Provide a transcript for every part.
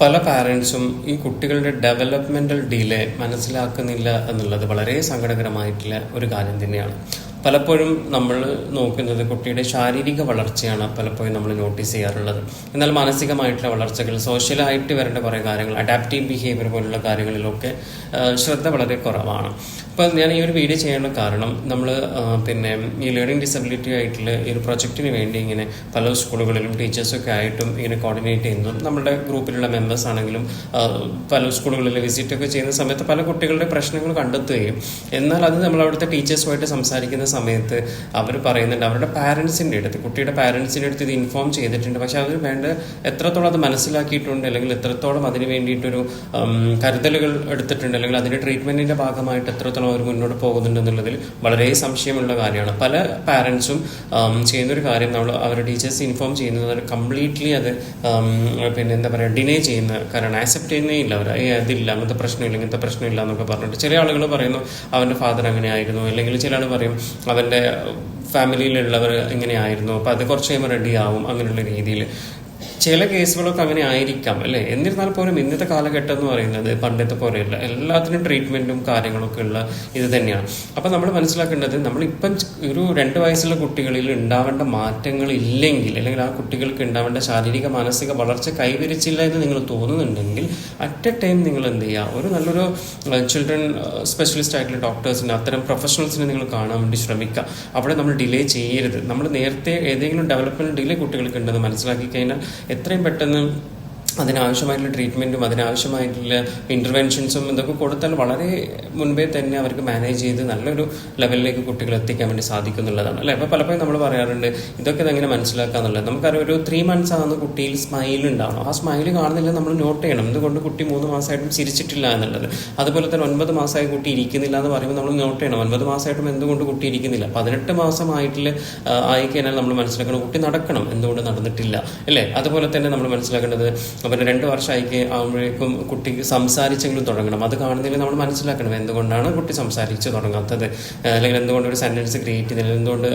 പല പാരൻസും ഈ കുട്ടികളുടെ ഡെവലപ്മെന്റൽ ഡിലേ മനസ്സിലാക്കുന്നില്ല എന്നുള്ളത് വളരെ സങ്കടകരമായിട്ടുള്ള ഒരു കാര്യം തന്നെയാണ്. പലപ്പോഴും നമ്മൾ നോക്കുന്നത് കുട്ടിയുടെ ശാരീരിക വളർച്ചയാണ് പലപ്പോഴും നമ്മൾ നോട്ടീസ് ചെയ്യാറുള്ളത്. എന്നാൽ മാനസികമായിട്ടുള്ള വളർച്ചകൾ സോഷ്യലായിട്ട് വരേണ്ട കുറേ കാര്യങ്ങൾ അഡാപ്റ്റീവ് ബിഹേവിയർ പോലുള്ള കാര്യങ്ങളിലൊക്കെ ശ്രദ്ധ വളരെ കുറവാണ്. അപ്പോൾ ഞാൻ ഈ ഒരു വീഡിയോ ചെയ്യാനുള്ള കാരണം നമ്മൾ പിന്നെ ഈ ലേണിംഗ് ഡിസബിലിറ്റി ആയിട്ടുള്ള ഈ ഒരു പ്രൊജക്റ്റിന് വേണ്ടി ഇങ്ങനെ പല സ്കൂളുകളിലും ടീച്ചേഴ്സൊക്കെ ആയിട്ടും ഇങ്ങനെ കോർഡിനേറ്റ് ചെയ്യുന്നു നമ്മുടെ ഗ്രൂപ്പിലുള്ള മെമ്പേഴ്സ് ആണെങ്കിലും പല സ്കൂളുകളിൽ വിസിറ്റ് ഒക്കെ ചെയ്യുന്ന സമയത്ത് പല കുട്ടികളുടെ പ്രശ്നങ്ങൾ കണ്ടെത്തുകയും എന്നാൽ അത് നമ്മൾ അവിടുത്തെ ടീച്ചേഴ്സുമായിട്ട് സംസാരിക്കുന്ന സമയത്ത് അവർ പറയുന്നുണ്ട് അവരുടെ പാരൻസിന്റെ അടുത്ത് കുട്ടിയുടെ പാരൻസിന്റെ അടുത്ത് ഇത് ഇൻഫോം ചെയ്തിട്ടുണ്ട്. പക്ഷെ അവർ വേണ്ട എത്രത്തോളം അത് മനസ്സിലാക്കിയിട്ടുണ്ട് അല്ലെങ്കിൽ എത്രത്തോളം അതിന് വേണ്ടിയിട്ടൊരു കരുതലുകൾ എടുത്തിട്ടുണ്ട് അല്ലെങ്കിൽ അതിന്റെ ട്രീറ്റ്മെന്റിന്റെ ഭാഗമായിട്ട് എത്രത്തോളം അവർ മുന്നോട്ട് പോകുന്നുണ്ട് എന്നുള്ളതിൽ വളരെ സംശയമുള്ള കാര്യമാണ്. പല പാരൻസും ചെയ്യുന്നൊരു കാര്യം നമ്മൾ അവരുടെ ടീച്ചേഴ്സ് ഇൻഫോം ചെയ്യുന്നത് കംപ്ലീറ്റ്ലി അത് പിന്നെ എന്താ പറയുക ഡിനേ ചെയ്യുന്ന കാരണം ആക്സെപ്റ്റ് ചെയ്യുന്നേ ഇല്ല അവർ. അതില്ല അങ്ങനത്തെ പ്രശ്നമില്ല ഇങ്ങനത്തെ പ്രശ്നമില്ല എന്നൊക്കെ പറഞ്ഞിട്ട്. ചില ആളുകൾ പറയുന്നു അവന്റെ ഫാദർ അങ്ങനെ ആയിരുന്നു. അല്ലെങ്കിൽ ചില ആൾ പറയും അവന്റെ ഫാമിലിയിലുള്ളവർ എങ്ങനെയായിരുന്നു അപ്പോൾ അത് കുറച്ച് കഴിയുമ്പോൾ റെഡി ആവും. അങ്ങനെയുള്ള രീതിയിൽ ചില കേസുകളൊക്കെ അങ്ങനെ ആയിരിക്കാം അല്ലേ? എന്നിരുന്നാൽ പോലും ഇന്നത്തെ കാലഘട്ടം എന്ന് പറയുന്നത് പണ്ടത്തെ പോലെയല്ല. എല്ലാത്തിനും ട്രീറ്റ്മെന്റും കാര്യങ്ങളൊക്കെ ഉള്ള ഇത് തന്നെയാണ്. അപ്പം നമ്മൾ മനസ്സിലാക്കേണ്ടത് നമ്മളിപ്പം ഒരു രണ്ട് വയസ്സുള്ള കുട്ടികളിൽ ഉണ്ടാവേണ്ട മാറ്റങ്ങൾ ഇല്ലെങ്കിൽ അല്ലെങ്കിൽ ആ കുട്ടികൾക്ക് ഉണ്ടാവേണ്ട ശാരീരിക മാനസിക വളർച്ച കൈവരിച്ചില്ല എന്ന് നിങ്ങൾ തോന്നുന്നുണ്ടെങ്കിൽ അറ്റ് എ ടൈം നിങ്ങൾ എന്ത് ചെയ്യുക? ഒരു നല്ലൊരു ചിൽഡ്രൻ സ്പെഷ്യലിസ്റ്റ് ആയിട്ടുള്ള ഡോക്ടേഴ്സിന് അത്തരം പ്രൊഫഷണൽസിനെ നിങ്ങൾ കാണാൻ വേണ്ടി ശ്രമിക്കുക. അവിടെ നമ്മൾ ഡിലേ ചെയ്യരുത്. നമ്മൾ നേരത്തെ ഏതെങ്കിലും ഡെവലപ്മെന്റ് ഡിലേ കുട്ടികൾക്ക് ഉണ്ടെന്ന് മനസ്സിലാക്കി കഴിഞ്ഞാൽ എത്രയും പെട്ടെന്ന് അതിനാവശ്യമായിട്ടുള്ള ട്രീറ്റ്മെന്റും അതിനാവശ്യമായിട്ടുള്ള ഇന്റർവെൻഷൻസും ഇതൊക്കെ കൊടുത്താൽ വളരെ മുൻപേ തന്നെ അവർക്ക് മാനേജ് ചെയ്ത് നല്ലൊരു ലെവലിലേക്ക് കുട്ടികളെ എത്തിക്കാൻ വേണ്ടി സാധിക്കുന്നുള്ളതാണ്. അല്ലേ? അപ്പോൾ പലപ്പോഴും നമ്മൾ പറയാറുണ്ട് ഇതൊക്കെ എങ്ങനെ മനസ്സിലാക്കാന്നുള്ളത് നമുക്കറിയാം ഒരു ത്രീ മന്ത്സ് ആകുന്ന കുട്ടിയിൽ സ്മൈൽ ഉണ്ടാവണം. ആ സ്മൈൽ കാണുന്നില്ല നമ്മൾ നോട്ട് ചെയ്യണം. എന്തുകൊണ്ട് കുട്ടി മൂന്ന് മാസമായിട്ടും ചിരിച്ചിട്ടില്ല എന്നുള്ളത്? അതുപോലെ തന്നെ ഒൻപത് മാസമായി കുട്ടി ഇരിക്കുന്നില്ല എന്ന് പറയുമ്പോൾ നമ്മൾ നോട്ട് ചെയ്യണം. ഒൻപത് മാസമായിട്ടും എന്തുകൊണ്ട് കുട്ടി ഇരിക്കുന്നില്ല? പതിനെട്ട് മാസമായിട്ടിൽ ആയിക്കഴിഞ്ഞാൽ നമ്മൾ മനസ്സിലാക്കണം കുട്ടി നടക്കണം. എന്തുകൊണ്ട് നടന്നിട്ടില്ല? അല്ലേ? അതുപോലെ തന്നെ നമ്മൾ മനസ്സിലാക്കേണ്ടത് പിന്നെ രണ്ട് വർഷമായിക്ക് ആകുമ്പോഴേക്കും കുട്ടിക്ക് സംസാരിച്ചെങ്കിലും തുടങ്ങണം. അത് കാണുന്നതിൽ നമ്മൾ മനസ്സിലാക്കണം എന്തുകൊണ്ടാണ് കുട്ടി സംസാരിച്ച് തുടങ്ങാത്തത്. അല്ലെങ്കിൽ എന്തുകൊണ്ട് ഒരു സെന്റൻസ് ക്രിയേറ്റ് ചെയ്യുന്നില്ല എന്തുകൊണ്ട്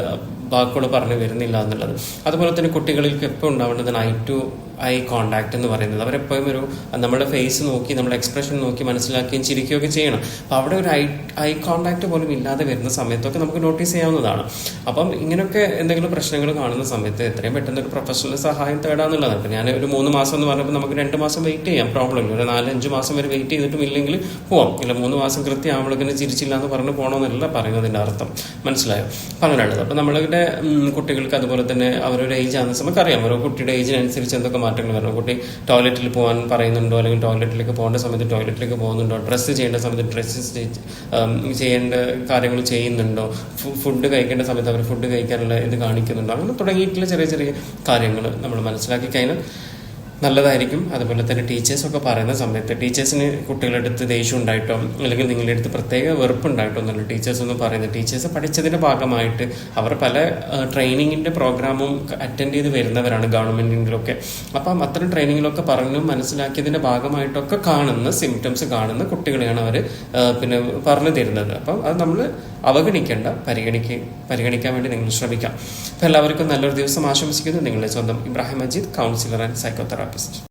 വാക്കുകൾ പറഞ്ഞു വരുന്നില്ല എന്നുള്ളത്. അതുപോലെ തന്നെ കുട്ടികളിൽ എപ്പോൾ ഉണ്ടാവേണ്ടത് ഐ ടു ഐ കോണ്ടാക്ട് എന്ന് പറയുന്നത്. അവരെപ്പോഴും ഒരു നമ്മുടെ ഫേസ് നോക്കി നമ്മുടെ എക്സ്പ്രഷൻ നോക്കി മനസ്സിലാക്കുകയും ചിരിക്കുകയൊക്കെ ചെയ്യണം. അപ്പോൾ അവിടെ ഒരു ഐ ഐ കോണ്ടാക്ട് പോലും ഇല്ലാതെ വരുന്ന സമയത്തൊക്കെ നമുക്ക് നോട്ടീസ് ചെയ്യാവുന്നതാണ്. അപ്പം ഇങ്ങനെയൊക്കെ എന്തെങ്കിലും പ്രശ്നങ്ങൾ കാണുന്ന സമയത്ത് എത്രയും പെട്ടെന്ന് ഒരു പ്രൊഫഷണൽ സഹായം തേടാന്നുള്ളതാണ്. അപ്പം ഞാൻ ഒരു മൂന്ന് മാസം എന്ന് പറഞ്ഞപ്പോൾ നമുക്ക് രണ്ട് മാസം വെയിറ്റ് ചെയ്യാം. പ്രോബ്ലം ഇല്ല. ഒരു നാലഞ്ച് മാസം വരെ വെയിറ്റ് ചെയ്തിട്ടും ഇല്ലെങ്കിൽ പോവാം. ഇല്ല മൂന്ന് മാസം കൃത്യം ചിരിച്ചില്ല എന്ന് പറഞ്ഞ് പോകണമെന്നല്ല പറയുന്നതിന്റെ അർത്ഥം. മനസ്സിലായോ? അങ്ങനെയുള്ളത്. അപ്പം നമ്മളുടെ കുട്ടികൾക്ക് അതുപോലെ തന്നെ അവരൊരു ഏജ് ആകുന്ന സമയത്ത് അറിയാം. ഓരോ കുട്ടിയുടെ ഏജിനനുസരിച്ച് എന്തൊക്കെ മാറ്റങ്ങൾ വരണം. കുട്ടി ടോയ്ലറ്റിൽ പോകാൻ പറയുന്നുണ്ടോ? അല്ലെങ്കിൽ ടോയ്ലറ്റിലേക്ക് പോകേണ്ട സമയത്ത് ടോയ്ലറ്റിലേക്ക് പോകുന്നുണ്ടോ? ഡ്രസ്സ് ചെയ്യേണ്ട സമയത്ത് ഡ്രസ്സ് ചെയ്യേണ്ട കാര്യങ്ങൾ ചെയ്യുന്നുണ്ടോ? ഫുഡ് കഴിക്കേണ്ട സമയത്ത് അവർ ഫുഡ് കഴിക്കാനുള്ള ഇത് കാണിക്കുന്നുണ്ടോ? അങ്ങനെ തുടങ്ങിയിട്ടുള്ള ചെറിയ ചെറിയ കാര്യങ്ങൾ നമ്മൾ മനസ്സിലാക്കി കഴിഞ്ഞാൽ നല്ലതായിരിക്കും. അതുപോലെ തന്നെ ടീച്ചേഴ്സൊക്കെ പറയുന്ന സമയത്ത് ടീച്ചേഴ്സിന് കുട്ടികളുടെ അടുത്ത് ദേഷ്യം ഉണ്ടായിട്ടോ അല്ലെങ്കിൽ നിങ്ങളുടെ അടുത്ത് പ്രത്യേക വെറുപ്പുണ്ടായിട്ടോ എന്നല്ല ടീച്ചേഴ്സ് ഒന്നും പറയുന്നത് ടീച്ചേഴ്സ് പഠിച്ചതിന്റെ ഭാഗമായിട്ട് അവർ പല ട്രെയിനിങ്ങിന്റെ പ്രോഗ്രാമും അറ്റൻഡ് ചെയ്ത് വരുന്നവരാണ് ഗവൺമെന്റിലൊക്കെ. അപ്പം അത്തരം ട്രെയിനിങ്ങിലൊക്കെ പറഞ്ഞു മനസ്സിലാക്കിയതിന്റെ ഭാഗമായിട്ടൊക്കെ കാണുന്ന സിംറ്റംസ് കാണുന്ന കുട്ടികളെയാണ് അവർ പിന്നെ പറഞ്ഞു തരുന്നത്. അപ്പം അത് നമ്മൾ അവഗണിക്കേണ്ട പരിഗണിക്ക പരിഗണിക്കാൻ വേണ്ടി നിങ്ങൾ ശ്രമിക്കാം. അപ്പം എല്ലാവർക്കും നല്ലൊരു ദിവസം ആശംസിക്കുന്നു. നിങ്ങളുടെ സ്വന്തം ഇബ്രാഹിം മജീദ് കൗൺസിലർ ആൻഡ് якість.